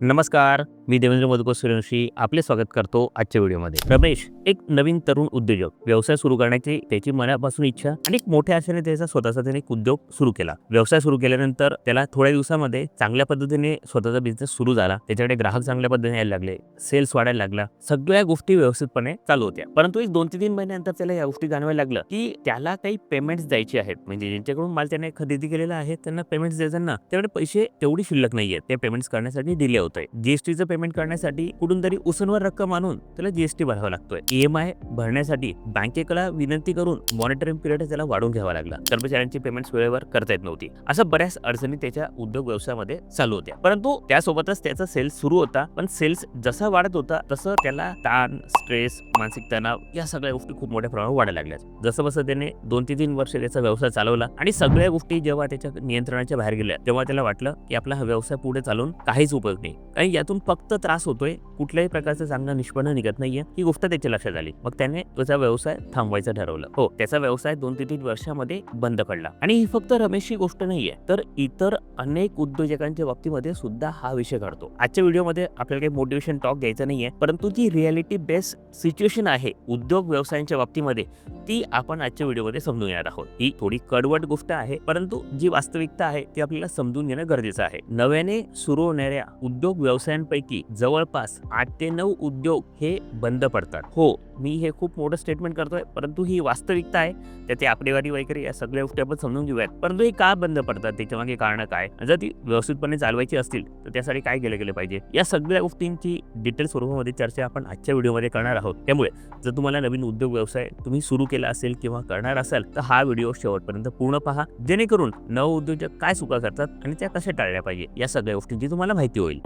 नमस्कार मी देवेंद्र मधुकर सूर्यवंशी आपले स्वागत करतो आजच्या व्हिडिओमध्ये. रमेश एक नवीन तरुण उद्योजक व्यवसाय सुरू करण्याची त्याची मनापासून इच्छा आणि एक मोठ्या आशेने त्याचा स्वतःचा त्याने एक उद्योग सुरू केला. व्यवसाय सुरू केल्यानंतर त्याला थोड्या दिवसामध्ये चांगल्या पद्धतीने स्वतःचा बिझनेस सुरू झाला. त्याच्याकडे ग्राहक चांगल्या पद्धतीने यायला लागले सेल्स वाढायला लागला सगळ्या गोष्टी व्यवस्थितपणे चालू होत्या. परंतु एक दोन ते तीन महिन्यानंतर त्याला या गोष्टी जाणवायला लागलं की त्याला काही पेमेंट्स द्यायचे आहेत. म्हणजे ज्यांच्याकडून माल त्याने खरेदी केलेला आहे त्यांना पेमेंट्स द्यायचं त्याकडे पैसे तेवढी शिल्लक नाहीये ते पेमेंट्स करण्यासाठी डिले होत आहे जीएसटीचं पेमेंट करण्यासाठी कुठून तरी उसनवर रक्कम आणून त्याला जीएसटी भरावा लागतोय. ईएमआय भरण्यासाठी बँकेकडे विनंती करून मॉनिटरिंग पिरियड त्याला वाढवून घ्यावा लागला. कर्मचाऱ्यांची पेमेंट्स वेळेवर करता येत नव्हती. असं बऱ्याच अडचणी त्याच्या उद्योग व्यवसायामध्ये चालू होत्या. परंतु त्यासोबतच त्याचा सेल्स सुरू होता. पण सेल्स जसा वाढत होता तसं त्याला ताण स्ट्रेस मानसिक तणाव या सगळ्या गोष्टी खूप मोठ्या प्रमाणावर वाढायला लागल्या जसं बसं त्याने दोन ते तीन वर्ष त्याचा व्यवसाय चालवला आणि सगळ्या गोष्टी जेव्हा त्याच्या नियंत्रणाच्या बाहेर गेल्या तेव्हा त्याला वाटलं की आपला हा व्यवसाय पुढे चालून काहीच उपयोग नाही. आणि यातून फक्त त्रास होतोय. कुठल्याही प्रकारचं चांगलं निष्पन्न निघत नाहीये. ही गोष्ट त्याच्या लक्षात आली. मग त्याने त्याचा व्यवसाय थांबवायचं ठरवलं. हो त्याचा व्यवसाय दोन ते तीन वर्षामध्ये बंद पडला. आणि ही फक्त रमेशची गोष्ट नाहीये. तर इतर अनेक उद्योजकांच्या बाबतीमध्ये सुद्धा हा विषय घडतो. आजच्या व्हिडिओमध्ये आपल्याला काही मोटिवेशन टॉक घ्यायचं नाहीये. परंतु जी रियालिटी बेस्ड सिच्युएशन आहे उद्योग व्यवसायांच्या बाबतीमध्ये ती आपण आजच्या व्हिडिओमध्ये समजून येणार आहोत. ही थोडी कडवट गोष्ट आहे परंतु जी वास्तविकता आहे ती आपल्याला समजून घेणं गरजेचं आहे. नव्याने सुरू होणाऱ्या उद्योग व्यवसायांपैकी जवळपास आठ ते नऊ उद्योग हे बंद पडतात. हो मी हे खूप मोठं स्टेटमेंट करतो आहे परंतु ही वास्तविकता आहे त्याची आकडेवारी वगैरे या सगळ्या गोष्टी आपण समजून घेऊयात. परंतु हे का बंद पडतात? त्याच्यामागे कारणं काय? जर ती व्यवस्थितपणे चालवायची असतील तर त्यासाठी काय केलं गेलं पाहिजे? या सगळ्या गोष्टींची डिटेल स्वरूपामध्ये चर्चा आपण आजच्या व्हिडिओमध्ये करणार आहोत. त्यामुळे जर तुम्हाला नवीन उद्योग व्यवसाय तुम्ही सुरू केला असेल किंवा करणार असाल तर हा व्हिडिओ शेवटपर्यंत पूर्ण पहा. जेणेकरून नव उद्योजक काय चुका करतात आणि त्या कशा टाळल्या पाहिजे? या सगळ्या गोष्टींची तुम्हाला माहिती होईल.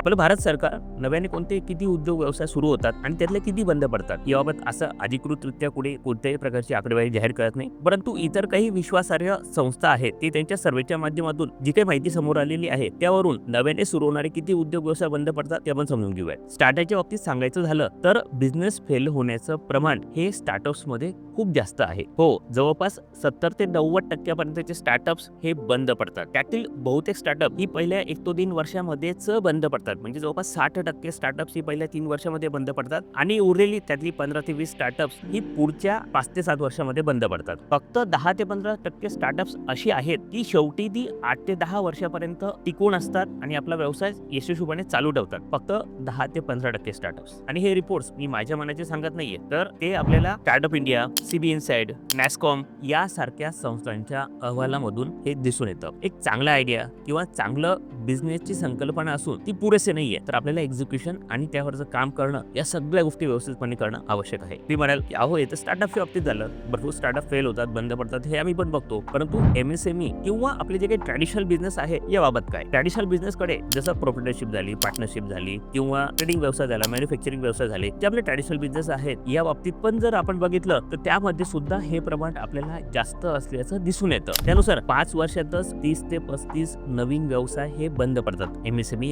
आपलं भारत सरकार नव्याने कोणते किती उद्योग व्यवसाय सुरू होतात आणि त्यातले किती बंद पडतात याबाबत असं अधिकृतरित्या कुठे कोणत्याही प्रकारची आकडेवारी जाहीर करत नाही. परंतु इतर काही विश्वासार्ह संस्था आहेत ते त्यांच्या सर्वेच्या माध्यमातून जी काही माहिती समोर आलेली आहे त्यावरून नव्याने सुरू होणारे किती उद्योग व्यवसाय बंद पडतात ते आपण समजून घेऊया. स्टार्टअपच्या बाबतीत सांगायचं झालं तर बिझनेस फेल होण्याचं प्रमाण हे स्टार्टअप्समध्ये खूप जास्त आहे. हो जवळपास सत्तर ते नव्वद टक्क्यापर्यंतचे स्टार्टअप्स हे बंद पडतात. त्यातील बहुतेक स्टार्टअप ही पहिल्या एक तो तीन वर्षामध्येच बंद पडतात. म्हणजे जवळपास साठ टक्के स्टार्टअप्स ही पहिल्या तीन वर्षामध्ये बंद पडतात आणि उरलेली त्यातली पंधरा ते वीस स्टार्टअप्स ही पुढच्या पाच ते सात वर्षामध्ये बंद पडतात. फक्त दहा ते पंधरा टक्के स्टार्टअप्स अशी आहेत की शेवटी ती आठ ते दहा वर्षापर्यंत टिकून असतात आणि आपला व्यवसाय यशस्वीपणे चालू ठेवतात. फक्त दहा ते पंधरा टक्के स्टार्टअप्स आणि हे रिपोर्ट्स मी माझ्या मनाचे सांगत नाहीये. तर ते आपल्याला startup India CB Insights NASSCOM यासारख्या संस्थांच्या अहवालामधून हे दिसून येतं. एक चांगला आयडिया किंवा चांगलं बिझनेसची संकल्पना असून ती पुरेसे नाहीये तर आपल्याला एक्झिक्युशन आणि त्यावरचं काम करणं या सगळ्या गोष्टी व्यवस्थितपणे करणं आवश्यक आहे. मी म्हणाल की अहो येतं स्टार्टअपच्या बाबतीत झालं. भरपूर स्टार्टअप फेल होतात बंद पडतात हे आम्ही पण बघतो. परंतु एम एस एम ई किंवा आपले जे काही ट्रॅडिशनल बिझनेस आहे याबाबत काय? ट्रॅडिशनल बिझनेसकडे जसं प्रोप्रिटरशिप झाली पार्टनरशिप झाली किंवा ट्रेडिंग व्यवसाय झाला मॅन्युफॅक्चरिंग व्यवसाय झाले जे आपले ट्रॅडिशनल बिझनेस आहेत या बाबतीत पण जर आपण बघितलं तर त्यामध्ये सुद्धा हे प्रमाण आपल्याला जास्त असल्याचं दिसून येतं. त्यानुसार पाच वर्षातच तीस ते पस्तीस नवीन व्यवसाय हे बंद पडतात. एम एस एम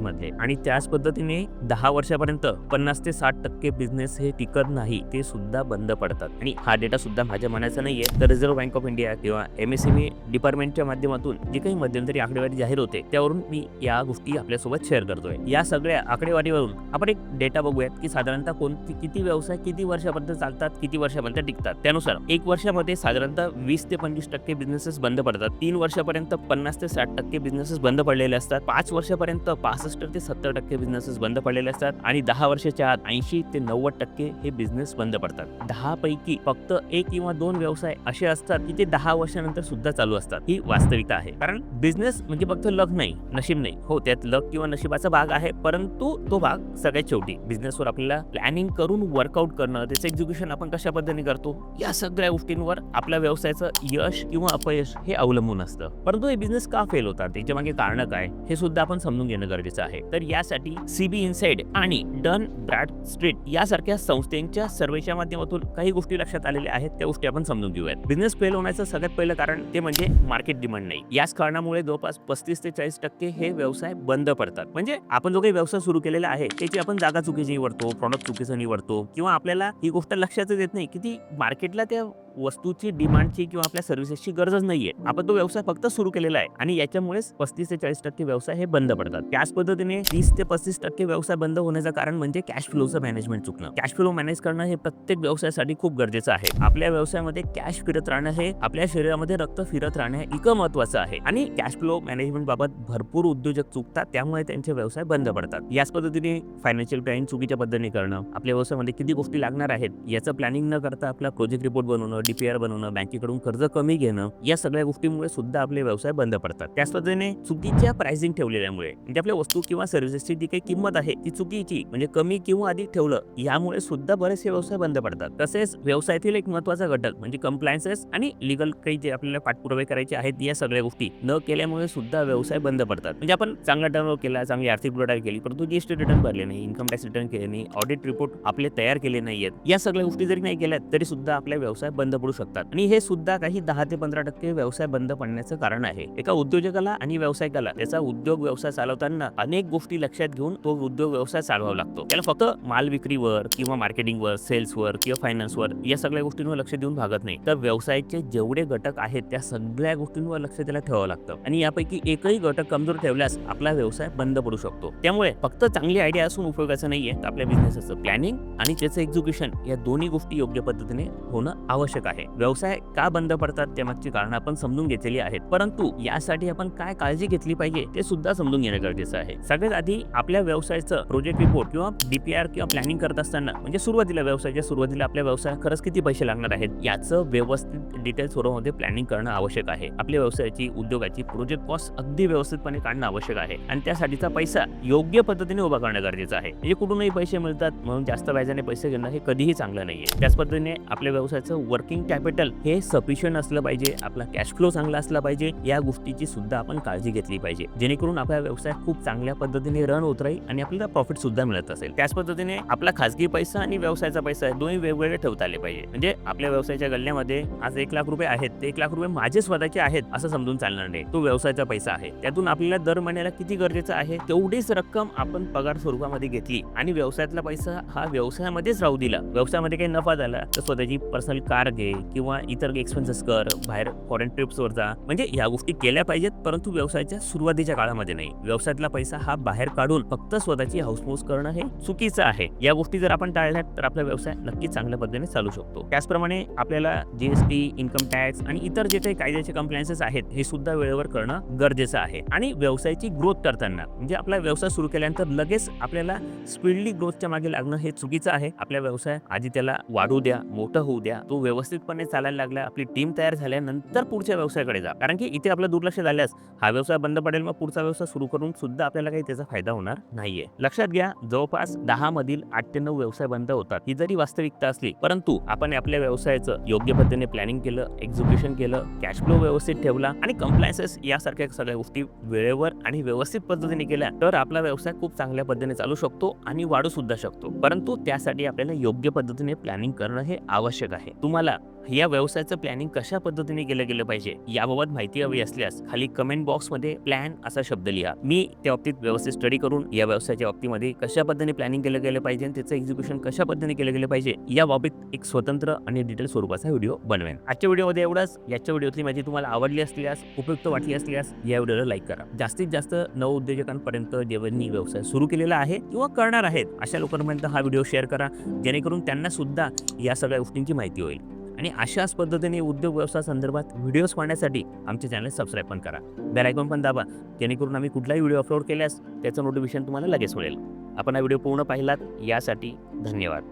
ई आणि त्याच पद्धतीने दहा वर्षापर्यंत पन्नास ते साठ टक्के बिझनेस हे टिकत नाही ते सुद्धा बंद पडतात. आणि हा डेटा सुद्धा माझ्या मनाचा नाहीये. तर रिझर्व्ह बँक ऑफ इंडिया किंवा एम एस डिपार्टमेंटच्या माध्यमातून जी काही मध्यंतरी आकडेवारी जाहीर होते त्यावरून मी या गोष्टी आपल्यासोबत शेअर करतोय. या सगळ्या आकडेवारीवरून आपण एक डेटा बघूयात की साधारणतः कोणती किती व्यवसाय किती वर्षापर्यंत चालतात किती वर्षापर्यंत टिकतात. त्यानुसार एक वर्षामध्ये साधारणतः वीस ते पंचवीस टक्के बिझनेसेस बंद पडतात. तीन वर्षापर्यंत पन्नास ते साठ टक्के बिझनेसेस बंद पडलेले असतात. पाच वर्षापर्यंत पासष्ट ते सत्तर टक्के बिझनेसेस बंद पडलेले असतात आणि दहा वर्षाच्या आत ऐंशी ते नव्वद टक्के हे बिझनेस बंद पडतात. दहा पैकी फक्त एक किंवा दोन व्यवसाय असे असतात की ते दहा वर्षानंतर सुद्धा चालू असतात. ही वास्तविकता आहे. कारण बिझनेस म्हणजे फक्त लक नाही नशीब नाही. हो त्यात लक किंवा नशिबाचा भाग आहे परंतु तो भाग सगळ्यात शेवटी बिझनेसवर आपल्याला प्लॅनिंग करून वर्कआउट करणं त्याचं एक्झिक्युशन आपण कशा पद्धतीने करतो या सगळ्या गोष्टींवर आपल्या व्यवसायाचं यश किंवा अपयश हे अवलंबून असतं. परंतु हे बिझनेस का फेल होतात? त्याच्यामागे कारण काय? हे सुद्धा आपण समजून घेणं गरजेचं आहे. तर यासाठी सीबी इनसाइड आणि डन ब्रॅड स्ट्रीट यासारख्या संस्थांच्या सर्वेच्या माध्यमातून काही गोष्टी लक्षात आलेल्या आहेत. त्या गोष्टी आपण समजून घेऊयात. बिझनेस फेल होण्याचं सगळ्यात पहिलं कारण ते म्हणजे मार्केट डिमांड नाही. याच कारणामुळे जवळपास पस्तीस ते चाळीस टक्के हे व्यवसाय बंद पडतात. म्हणजे आपण जो काही व्यवसाय सुरू केलेला आहे त्याची आपण जागा चुकीची निवडतो प्रॉडक्ट चुकीचं निवडतो किंवा आपल्याला ही गोष्ट लक्षातच येत नाही की ती मार्केटला त्या वस्तूची डिमांडची किंवा आपल्या सर्व्हिसेसची गरजच नाहीये. आपण तो व्यवसाय फक्त सुरू केलेला आहे आणि याच्यामुळेच पस्तीस ते चाळीस टक्के व्यवसाय हे बंद पडतात. त्याच पद्धतीने तीस ते पस्तीस टक्के व्यवसाय बंद होण्याचं कारण म्हणजे कॅश फ्लोचं मॅनेजमेंट चुकणं. कॅश फ्लो मॅनेज करणं हे प्रत्येक व्यवसायासाठी खूप गरजेचं आहे. आपल्या व्यवसायामध्ये कॅश फिरत राहणं हे आपल्या शरीरामध्ये रक्त फिरत राहणं हे इतकं महत्वाचं आहे. आणि कॅश फ्लो मॅनेजमेंट बाबत भरपूर उद्योजक चुकतात त्यामुळे त्यांचे व्यवसाय बंद पडतात. याच पद्धतीने फायनान्शियल प्लॅनिंग चुकीच्या पद्धतीने करणं आपल्या व्यवसायामध्ये किती गोष्टी लागणार आहेत याचं प्लॅनिंग न करता आपला प्रोजेक्ट रिपोर्ट बनवणं डीपीआर बनवणं बँकेकडून कर्ज कमी घेणं या सगळ्या गोष्टीमुळे सुद्धा आपले व्यवसाय बंद पडतात. त्याच पद्धतीने चुकीच्या प्राइसिंग ठेवलेल्यामुळे म्हणजे आपल्या वस्तू किंवा सर्व्हिसेसची जी काही किंमत आहे ती चुकीची म्हणजे कमी किंवा अधिक ठेवलं यामुळे सुद्धा बरेचसे व्यवसाय बंद पडतात. तसेच व्यवसायातील एक महत्त्वाचा घटक म्हणजे कम्प्लायन्सेस आणि लिगल काही जे आपल्याला पाठपुरावे करायचे आहेत या सगळ्या गोष्टी न केल्यामुळे सुद्धा व्यवसाय बंद पडतात. म्हणजे आपण चांगला टर्न केला चांगली आर्थिक पुरवठा केली परंतु जीएसटी रिटर्न भरले नाही इन्कम टॅक्स रिटर्न केले नाही ऑडिट रिपोर्ट आपले तयार केले नाहीयेत या सगळ्या गोष्टी जरी नाही केल्या तरी सुद्धा आपले व्यवसाय बंद पडू शकतात. आणि हे सुद्धा काही दहा ते पंधरा टक्के व्यवसाय बंद पडण्याचं कारण आहे. एका उद्योजकाला आणि व्यावसायिकाला त्याचा उद्योग व्यवसाय चालवताना अनेक गोष्टी लक्षात घेऊन तो उद्योग व्यवसाय चालवावा लागतो. त्याला फक्त माल विक्रीवर किंवा मार्केटिंगवर सेल्सवर किंवा फायनान्सवर या सगळ्या गोष्टींवर लक्ष देऊन भागत नाही. तर व्यवसायाचे जेवढे घटक आहेत त्या सगळ्या गोष्टींवर लक्ष त्याला ठेवावं लागतं. आणि यापैकी एकही घटक कमजोर ठेवल्यास आपला व्यवसाय बंद पडू शकतो. त्यामुळे फक्त चांगली आयडिया असून उपयोगाचं नाहीये तर आपल्या बिझनेसचं प्लॅनिंग आणि त्याचं एक्झिक्युशन या दोन्ही गोष्टी योग्य पद्धतीने होणं आवश्यक आहे. व्यवसाय का बंद पडतात त्यामागची कारण आपण समजून घेतलेली आहेत. परंतु यासाठी आपण काय काळजी घेतली पाहिजे ते सुद्धा समजून घेणं गरजेचं आहे. सगळ्यात आधी आपल्या व्यवसायाचं प्रोजेक्ट रिपोर्ट किंवा डीपीआर किंवा प्लॅनिंग करत असताना म्हणजे सुरुवातीला व्यवसायाच्या सुरुवातीला आपल्या व्यवसायात खरंच किती पैसे लागणार आहेत याचं व्यवस्थित डिटेल स्वरूपामध्ये प्लॅनिंग करणं आवश्यक आहे. आपल्या व्यवसायाची उद्योगाची प्रोजेक्ट कॉस्ट अगदी व्यवस्थितपणे काढणं आवश्यक आहे. आणि त्यासाठीचा पैसा योग्य पद्धतीने उभा करणं गरजेचं आहे. म्हणजे कुठूनही पैसे मिळतात म्हणून जास्त व्याजाने पैसे घेणं हे कधीही चांगलं नाहीये. त्याच पद्धतीने आपल्या व्यवसायाचं वर्किंग कॅपिटल हे सफिशियंट असलं पाहिजे आपला कॅश फ्लो चांगला असला पाहिजे या गोष्टीची सुद्धा आपण काळजी घेतली पाहिजे. जेणेकरून आपला व्यवसाय खूप चांगल्या पद्धतीने रन होत राहील आणि आपल्याला प्रॉफिट सुद्धा मिळत असेल. त्याच पद्धतीने आपला खासगी पैसा आणि व्यवसायाचा पैसा दोन्ही वेगवेगळे ठेवता आले पाहिजे. म्हणजे आपल्या व्यवसायाच्या गल्ल्यामध्ये आज एक लाख रुपये आहेत ते एक लाख रुपये माझे स्वतःचे आहेत असं समजून चालणार नाही. तो व्यवसायाचा पैसा आहे. त्यातून आपल्याला दर महिन्याला किती गरजेचं आहे तेवढीच रक्कम आपण पगार स्वरूपामध्ये घेतली आणि व्यवसायातला पैसा हा व्यवसायामध्येच राहू दिला. व्यवसायामध्ये काही नफा झाला तर स्वतःची पर्सनल कार घे किंवा इतर एक्सपेन्सेस कर बाहेर फॉरेन ट्रिप्सवर जा. म्हणजे या गोष्टी केल्या पाहिजेत परंतु व्यवसायाच्या सुरुवातीच्या काळामध्ये नाही. व्यवसायातला पैसा हा बाहेर काढून फक्त स्वतःची हाऊसमोस करणं हे चुकीचं आहे. या गोष्टी जर आपण टाळल्या तर आपला व्यवसाय नक्कीच चांगल्या पद्धतीने चालू शकतो. त्याचप्रमाणे आपल्याला जीएसटी इन्कम टॅक्स आणि इतर जे काही कायद्याचे कम्प्लायन्सेस आहेत हे सुद्धा वेळेवर करणं गरजेचं आहे. आणि व्यवसायाची ग्रोथ करताना म्हणजे आपला व्यवसाय सुरू केल्यानंतर लगेच आपल्याला स्पीडली ग्रोथच्या मागे लागणं हे चुकीचं आहे. आपल्या व्यवसाय आधी त्याला वाढू द्या मोठं होऊ द्या तो व्यवस्थितपणे चालायला लागला आपली टीम तयार झाल्यानंतर पुढच्या व्यवसायाकडे जा. कारण की इथे आपलं दुर्लक्ष झाल्यास हा व्यवसाय बंद पडेल मग पुढचा व्यवसाय सुरू करून सुद्धा आपल्याला काही त्याचा फायदा होणार नाहीये. लक्षात घ्या जवळपास दहा मधील आठ ते नऊ व्यवसाय बंद होतात. ही जरी वास्तविकता असली परंतु आपण आपल्या व्यवसायाचं योग्य पद्धतीने प्लॅनिंग केलं एक्झिक्युशन केलं कॅश फ्लो व्यवस्थित ठेवला आणि कम्प्लायन्सेस यासारख्या सगळ्या गोष्टी वेळेवर आणि व्यवस्थित पद्धतीने केल्या तर आपला व्यवसाय खूप चांगल्या पद्धतीने चालू शकतो आणि वाढू सुद्धा शकतो. परंतु त्यासाठी आपल्याला योग्य पद्धतीने प्लॅनिंग करणं हे आवश्यक आहे. तुम्हाला या व्यवसायाचं प्लॅनिंग कशा पद्धतीने केलं गेलं पाहिजे याबाबत माहिती हवी असल्यास खाली कमेंट बॉक्समध्ये प्लॅन असा शब्द लिहा. मी त्या बाबतीत व्यवस्थित स्टडी करून या व्यवसायाच्या बाबतीमध्ये कशा पद्धतीने प्लॅनिंग केलं गेलं पाहिजे आणि त्याचं एक्झिक्युशन कशा पद्धतीने केलं गेलं पाहिजे या बाबतीत एक स्वतंत्र आणि डिटेल स्वरूपाचा व्हिडिओ बनवेन. आजच्या व्हिडिओमध्ये एवढाच. याच्या व्हिडिओतली माहिती तुम्हाला आवडली असल्यास उपयुक्त वाटली असल्यास या व्हिडिओला लाईक करा. जास्तीत जास्त नवउद्योजकांपर्यंत जेवणी व्यवसाय सुरू केलेला आहे किंवा करणार आहेत अशा लोकांपर्यंत हा व्हिडिओ शेअर करा जेणेकरून त्यांना सुद्धा या सगळ्या गोष्टींची माहिती होईल. आणि अशाच पद्धतीने उद्योग व्यवसाय संदर्भात व्हिडिओज पाहण्यासाठी आमचे चॅनल सबस्क्राईब पण करा. बेल आयकॉन पण दाबा जेणेकरून आम्ही कुठलाही व्हिडिओ अपलोड केल्यास त्याचं नोटिफिकेशन तुम्हाला लगेच मिळेल. आपण हा व्हिडिओ पूर्ण पाहिलात यासाठी धन्यवाद.